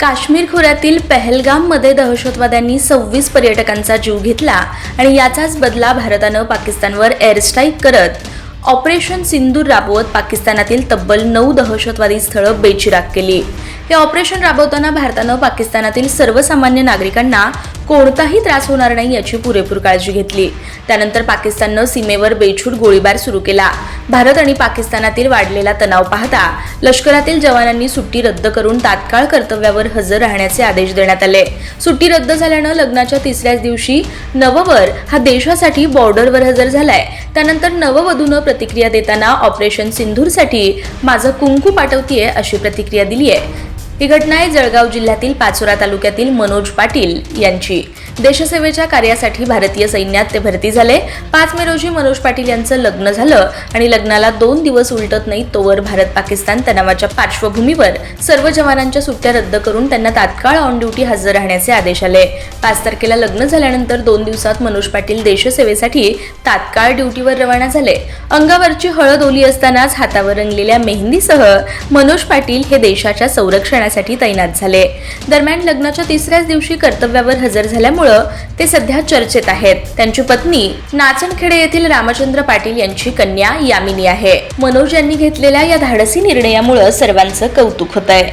काश्मीर खोऱ्यातील पहलगाममध्ये दहशतवाद्यांनी सव्वीस पर्यटकांचा जीव घेतला आणि याचाच बदला भारतानं पाकिस्तानवर एअरस्ट्राईक करत ऑपरेशन सिंदूर राबवत पाकिस्तानातील तब्बल नऊ दहशतवादी स्थळं बेचिराग केली. हे ऑपरेशन राबवताना भारतानं पाकिस्तानातील सर्वसामान्य नागरिकांना कोणताही त्रास होणार नाही याची पुरेपूर काळजी घेतली. त्यानंतर पाकिस्ताननं सीमेवर बेछूट गोळीबार सुरू केला. भारत आणि पाकिस्तानातील वाढलेला तणाव पाहता लष्करातील जवानांनी सुट्टी रद्द करून तात्काळ कर्तव्यावर हजर राहण्याचे आदेश देण्यात आले. सुट्टी रद्द झाल्यानं लग्नाच्या तिसऱ्याच दिवशी नववर हा देशासाठी बॉर्डरवर हजर झालाय. त्यानंतर नववधूनं प्रतिक्रिया देताना ऑपरेशन सिंधूरसाठी माझं कुंकू पाठवतीये अशी प्रतिक्रिया दिली आहे ही घटना आहे जळगाव जिल्ह्यातील पाचोरा तालुक्यातील मनोज पाटील यांची. देशसेवेच्या कार्यासाठी भारतीय सैन्यात ते भरती झाले. पाच मे रोजी मनोज पाटील यांचं लग्न झालं आणि लग्नाला दोन दिवस उलटत नाही तोवर भारत पाकिस्तान तणावाच्या पार्श्वभूमीवर सर्व जवानांच्या सुट्ट्या रद्द करून त्यांना तात्काळ ऑन ड्युटी हजर राहण्याचे आदेश आले. पाच तारखेला लग्न झाल्यानंतर दोन दिवसात मनोज पाटील देशसेवेसाठी तात्काळ ड्युटीवर रवाना झाले. अंगावरची हळद ओली असतानाच हातावर रंगलेल्या मेहंदीसह मनोज पाटील हे देशाच्या संरक्षणा करण्यासाठी तैनात झाले. दरम्यान लग्नाच्या तिसऱ्याच दिवशी कर्तव्यावर हजर झाल्यामुळं ते सध्या चर्चेत आहेत. त्यांची पत्नी नाचणखेडे येथील रामचंद्र पाटील यांची कन्या यामिनी आहे. मनोज यांनी घेतलेल्या या धाडसी निर्णयामुळं सर्वांचं कौतुक होत आहे